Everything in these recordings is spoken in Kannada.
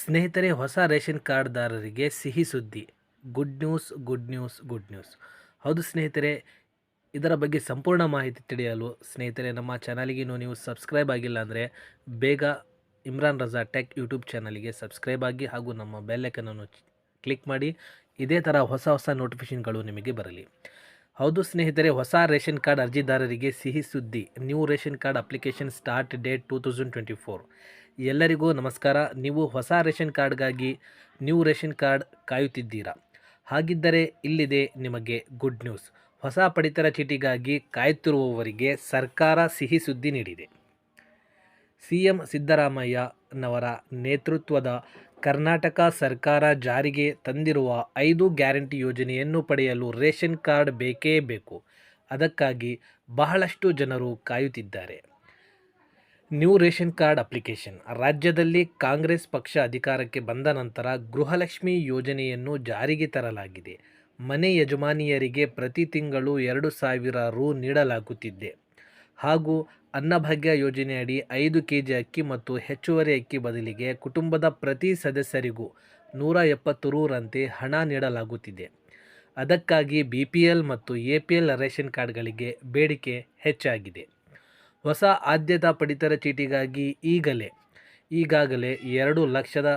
ಸ್ನೇಹಿತರೆ, ಹೊಸ ರೇಷನ್ ಕಾರ್ಡ್ದಾರರಿಗೆ ಸಿಹಿ ಸುದ್ದಿ. Good news good news good news. ಹೌದು ಸ್ನೇಹಿತರೆ, ಇದರ ಬಗ್ಗೆ ಸಂಪೂರ್ಣ ಮಾಹಿತಿ ತಿಳಿಯಲು ಸ್ನೇಹಿತರೆ, ನಮ್ಮ ಚಾನಲಿಗೆ ಇನ್ನೂ ನೀವು ಸಬ್ಸ್ಕ್ರೈಬ್ ಆಗಿಲ್ಲ ಅಂದರೆ ಬೇಗ ಇಮ್ರಾನ್ ರಜಾ ಟೆಕ್ ಯೂಟ್ಯೂಬ್ ಚಾನಲಿಗೆ ಸಬ್ಸ್ಕ್ರೈಬ್ ಆಗಿ ಹಾಗೂ ನಮ್ಮ ಬೆಲ್ಲೈಕನನ್ನು ಕ್ಲಿಕ್ ಮಾಡಿ. ಇದೇ ಥರ ಹೊಸ ಹೊಸ ನೋಟಿಫಿಕೇಷನ್ಗಳು ನಿಮಗೆ ಬರಲಿ. ಹೌದು ಸ್ನೇಹಿತರೆ, ಹೊಸ ರೇಷನ್ ಕಾರ್ಡ್ ಅರ್ಜಿದಾರರಿಗೆ ಸಿಹಿ ಸುದ್ದಿ. New ration card application start date two thousand twenty four. ಎಲ್ಲರಿಗೂ ನಮಸ್ಕಾರ. ನೀವು ಹೊಸ ರೇಷನ್ ಕಾರ್ಡ್ಗಾಗಿ ನ್ಯೂ ರೇಷನ್ ಕಾರ್ಡ್ ಕಾಯುತ್ತಿದ್ದೀರಾ? ಹಾಗಿದ್ದರೆ ಇಲ್ಲಿದೆ ನಿಮಗೆ ಗುಡ್ ನ್ಯೂಸ್. ಹೊಸ ಪಡಿತರ ಚೀಟಿಗಾಗಿ ಕಾಯುತ್ತಿರುವವರಿಗೆ ಸರ್ಕಾರ ಸಿಹಿ ಸುದ್ದಿ ನೀಡಿದೆ. ಸಿ ಎಂ ಸಿದ್ದರಾಮಯ್ಯನವರ ನೇತೃತ್ವದ ಕರ್ನಾಟಕ ಸರ್ಕಾರ ಜಾರಿಗೆ ತಂದಿರುವ ಐದು ಗ್ಯಾರಂಟಿ ಯೋಜನೆಯನ್ನು ಪಡೆಯಲು ರೇಷನ್ ಕಾರ್ಡ್ ಬೇಕೇ ಬೇಕು. ಅದಕ್ಕಾಗಿ ಬಹಳಷ್ಟು ಜನರು ಕಾಯುತ್ತಿದ್ದಾರೆ. New ration card application. ರಾಜ್ಯದಲ್ಲಿ ಕಾಂಗ್ರೆಸ್ ಪಕ್ಷ ಅಧಿಕಾರಕ್ಕೆ ಬಂದ ನಂತರ ಗೃಹಲಕ್ಷ್ಮಿ ಯೋಜನೆಯನ್ನು ಜಾರಿಗೆ ತರಲಾಗಿದೆ. ಮನೆ ಯಜಮಾನಿಯರಿಗೆ ಪ್ರತಿ ತಿಂಗಳು ಎರಡು ಸಾವಿರ ರು ನೀಡಲಾಗುತ್ತಿದೆ. ಹಾಗೂ ಅನ್ನಭಾಗ್ಯ ಯೋಜನೆಯಡಿ ಐದು ಕೆ ಜಿ ಅಕ್ಕಿ ಮತ್ತು ಹೆಚ್ಚುವರಿ ಅಕ್ಕಿ ಬದಲಿಗೆ ಕುಟುಂಬದ ಪ್ರತಿ ಸದಸ್ಯರಿಗೂ ನೂರ ಎಪ್ಪತ್ತು ರೂರಂತೆ ಹಣ ನೀಡಲಾಗುತ್ತಿದೆ. ಅದಕ್ಕಾಗಿ ಬಿ ಪಿ ಎಲ್ ಮತ್ತು ಎ ಪಿ ಎಲ್ ರೇಷನ್ ಕಾರ್ಡ್ಗಳಿಗೆ ಬೇಡಿಕೆ ಹೆಚ್ಚಾಗಿದೆ. ಹೊಸ ಆದ್ಯತಾ ಪಡಿತರ ಚೀಟಿಗಾಗಿ ಈಗಲೇ, ಈಗಾಗಲೇ ಎರಡು ಲಕ್ಷದ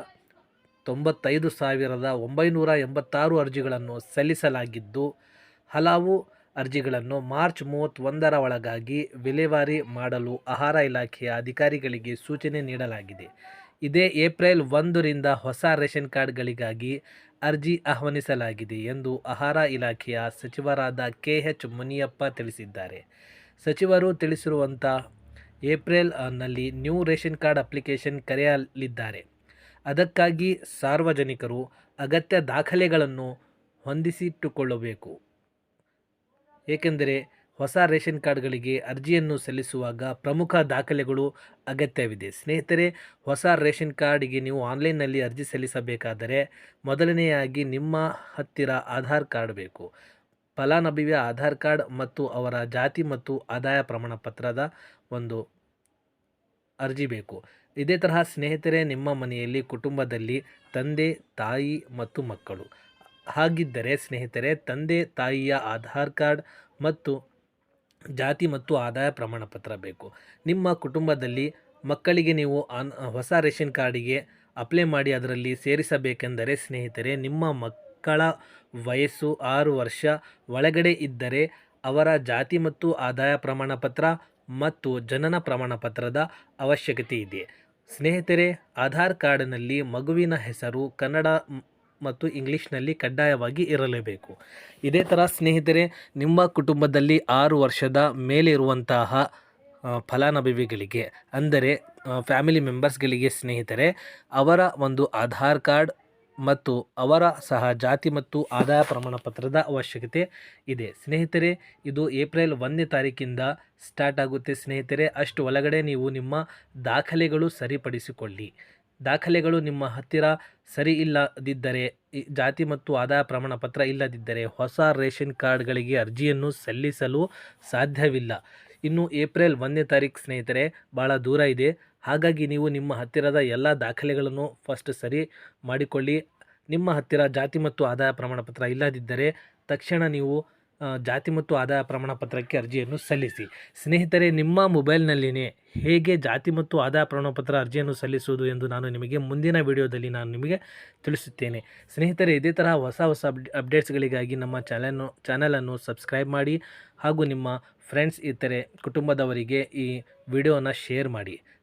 ತೊಂಬತ್ತೈದು ಸಾವಿರದ ಒಂಬೈನೂರ ಎಂಬತ್ತಾರು ಅರ್ಜಿಗಳನ್ನು ಸಲ್ಲಿಸಲಾಗಿದ್ದು, ಹಲವು ಅರ್ಜಿಗಳನ್ನು ಮಾರ್ಚ್ ಮೂವತ್ತೊಂದರ ಒಳಗಾಗಿ ವಿಲೇವಾರಿ ಮಾಡಲು ಆಹಾರ ಇಲಾಖೆಯ ಅಧಿಕಾರಿಗಳಿಗೆ ಸೂಚನೆ ನೀಡಲಾಗಿದೆ. ಇದೇ ಏಪ್ರಿಲ್ ಒಂದರಿಂದ ಹೊಸ ರೇಷನ್ ಕಾರ್ಡ್ಗಳಿಗಾಗಿ ಅರ್ಜಿ ಆಹ್ವಾನಿಸಲಾಗಿದೆ ಎಂದು ಆಹಾರ ಇಲಾಖೆಯ ಸಚಿವರಾದ ಕೆ ಎಚ್ ಮುನಿಯಪ್ಪ ತಿಳಿಸಿದ್ದಾರೆ. ಸಚಿವರು ತಿಳಿಸಿರುವಂಥ ಏಪ್ರಿಲ್ನಲ್ಲಿ ನ್ಯೂ ರೇಷನ್ ಕಾರ್ಡ್ ಅಪ್ಲಿಕೇಶನ್ ಕರೆಯಲಿದ್ದಾರೆ. ಅದಕ್ಕಾಗಿ ಸಾರ್ವಜನಿಕರು ಅಗತ್ಯ ದಾಖಲೆಗಳನ್ನು ಹೊಂದಿಸಿಟ್ಟುಕೊಳ್ಳಬೇಕು. ಏಕೆಂದರೆ ಹೊಸ ರೇಷನ್ ಕಾರ್ಡ್ಗಳಿಗೆ ಅರ್ಜಿಯನ್ನು ಸಲ್ಲಿಸುವಾಗ ಪ್ರಮುಖ ದಾಖಲೆಗಳು ಅಗತ್ಯವಿದೆ. ಸ್ನೇಹಿತರೆ, ಹೊಸ ರೇಷನ್ ಕಾರ್ಡಿಗೆ ನೀವು ಆನ್ಲೈನ್ನಲ್ಲಿ ಅರ್ಜಿ ಸಲ್ಲಿಸಬೇಕಾದರೆ ಮೊದಲನೆಯಾಗಿ ನಿಮ್ಮ ಹತ್ತಿರ ಆಧಾರ್ ಕಾರ್ಡ್ ಬೇಕು. ಫಲಾನುಭವಿಯ ಆಧಾರ್ ಕಾರ್ಡ್ ಮತ್ತು ಅವರ ಜಾತಿ ಮತ್ತು ಆದಾಯ ಪ್ರಮಾಣ ಪತ್ರದ ಒಂದು ಅರ್ಜಿ ಬೇಕು. ಇದೇ ತರಹ ಸ್ನೇಹಿತರೆ, ನಿಮ್ಮ ಮನೆಯಲ್ಲಿ, ಕುಟುಂಬದಲ್ಲಿ ತಂದೆ, ತಾಯಿ ಮತ್ತು ಮಕ್ಕಳು. ಹಾಗಿದ್ದರೆ ಸ್ನೇಹಿತರೆ, ತಂದೆ, ತಾಯಿಯ ಆಧಾರ್ ಕಾರ್ಡ್ ಮತ್ತು ಜಾತಿ ಮತ್ತು ಆದಾಯ ಪ್ರಮಾಣ ಪತ್ರ ಬೇಕು. ನಿಮ್ಮ ಕುಟುಂಬದಲ್ಲಿ ಮಕ್ಕಳಿಗೆ ನೀವು ಹೊಸ ರೇಷನ್ ಕಾರ್ಡಿಗೆ ಅಪ್ಲೈ ಮಾಡಿ ಅದರಲ್ಲಿ ಸೇರಿಸಬೇಕೆಂದರೆ ಸ್ನೇಹಿತರೆ, ನಿಮ್ಮ ಮಕ್ಕಳ ವಯಸ್ಸು ಆರು ವರ್ಷ ಒಳಗಡೆ ಇದ್ದರೆ ಅವರ ಜಾತಿ ಮತ್ತು ಆದಾಯ ಪ್ರಮಾಣಪತ್ರ ಮತ್ತು ಜನನ ಪ್ರಮಾಣಪತ್ರದ ಅವಶ್ಯಕತೆ ಇದೆ. ಸ್ನೇಹಿತರೆ, ಆಧಾರ್ ಕಾರ್ಡ್ನಲ್ಲಿ ಮಗುವಿನ ಹೆಸರು ಕನ್ನಡ ಮತ್ತು ಇಂಗ್ಲೀಷ್ನಲ್ಲಿ ಕಡ್ಡಾಯವಾಗಿ ಇರಲೇಬೇಕು. ಇದೇ ಥರ ಸ್ನೇಹಿತರೆ, ನಿಮ್ಮ ಕುಟುಂಬದಲ್ಲಿ ಆರು ವರ್ಷದ ಮೇಲೆ ಇರುವಂತಹ ಫಲಾನುಭವಿಗಳಿಗೆ, ಅಂದರೆ ಫ್ಯಾಮಿಲಿ ಮೆಂಬರ್ಸ್ಗಳಿಗೆ ಸ್ನೇಹಿತರೆ, ಅವರ ಒಂದು ಆಧಾರ್ ಕಾರ್ಡ್ ಮತ್ತು ಅವರ ಸಹ ಜಾತಿ ಮತ್ತು ಆದಾಯ ಪ್ರಮಾಣ ಪತ್ರದ ಅವಶ್ಯಕತೆ ಇದೆ. ಸ್ನೇಹಿತರೆ, ಇದು ಏಪ್ರಿಲ್ ಒಂದನೇ ತಾರೀಕಿಂದ ಸ್ಟಾರ್ಟ್ ಆಗುತ್ತೆ. ಸ್ನೇಹಿತರೆ, ಅಷ್ಟು ಒಳಗಡೆ ನೀವು ನಿಮ್ಮ ದಾಖಲೆಗಳು ಸರಿಪಡಿಸಿಕೊಳ್ಳಿ. ದಾಖಲೆಗಳು ನಿಮ್ಮ ಹತ್ತಿರ ಸರಿ ಇಲ್ಲದಿದ್ದರೆ ಜಾತಿ ಮತ್ತು ಆದಾಯ ಪ್ರಮಾಣ ಪತ್ರ ಇಲ್ಲದಿದ್ದರೆ ಹೊಸ ರೇಷನ್ ಕಾರ್ಡ್ಗಳಿಗೆ ಅರ್ಜಿಯನ್ನು ಸಲ್ಲಿಸಲು ಸಾಧ್ಯವಿಲ್ಲ. ಇನ್ನು ಏಪ್ರಿಲ್ ಒಂದನೇ ತಾರೀಕು ಸ್ನೇಹಿತರೆ ಭಾಳ ದೂರ ಇದೆ. ಹಾಗಾಗಿ ನೀವು ನಿಮ್ಮ ಹತ್ತಿರದ ಎಲ್ಲ ದಾಖಲೆಗಳನ್ನು ಫಸ್ಟ್ ಸರಿ ಮಾಡಿಕೊಳ್ಳಿ. ನಿಮ್ಮ ಹತ್ತಿರ ಜಾತಿ ಮತ್ತು ಆದಾಯ ಪ್ರಮಾಣ ಪತ್ರ ಇಲ್ಲದಿದ್ದರೆ ತಕ್ಷಣ ನೀವು ಜಾತಿ ಮತ್ತು ಆದಾಯ ಪ್ರಮಾಣ ಪತ್ರಕ್ಕೆ ಅರ್ಜಿಯನ್ನು ಸಲ್ಲಿಸಿ. ಸ್ನೇಹಿತರೆ, ನಿಮ್ಮ ಮೊಬೈಲ್ನಲ್ಲಿಯೇ ಹೇಗೆ ಜಾತಿ ಮತ್ತು ಆದಾಯ ಪ್ರಮಾಣ ಪತ್ರ ಅರ್ಜಿಯನ್ನು ಸಲ್ಲಿಸುವುದು ಎಂದು ನಾನು ನಿಮಗೆ ಮುಂದಿನ ವಿಡಿಯೋದಲ್ಲಿ ನಾನು ನಿಮಗೆ ತಿಳಿಸುತ್ತೇನೆ. ಸ್ನೇಹಿತರೆ, ಇದೇ ತರಹ ಹೊಸ ಹೊಸ ಅಪ್ಡೇಟ್ಸ್ಗಳಿಗಾಗಿ ನಮ್ಮ ಚಾನಲ್ನು ಚಾನಲನ್ನು ಸಬ್ಸ್ಕ್ರೈಬ್ ಮಾಡಿ ಹಾಗೂ ನಿಮ್ಮ ಫ್ರೆಂಡ್ಸ್ ಇತರೆ ಕುಟುಂಬದವರಿಗೆ ಈ ವಿಡಿಯೋನ ಶೇರ್ ಮಾಡಿ.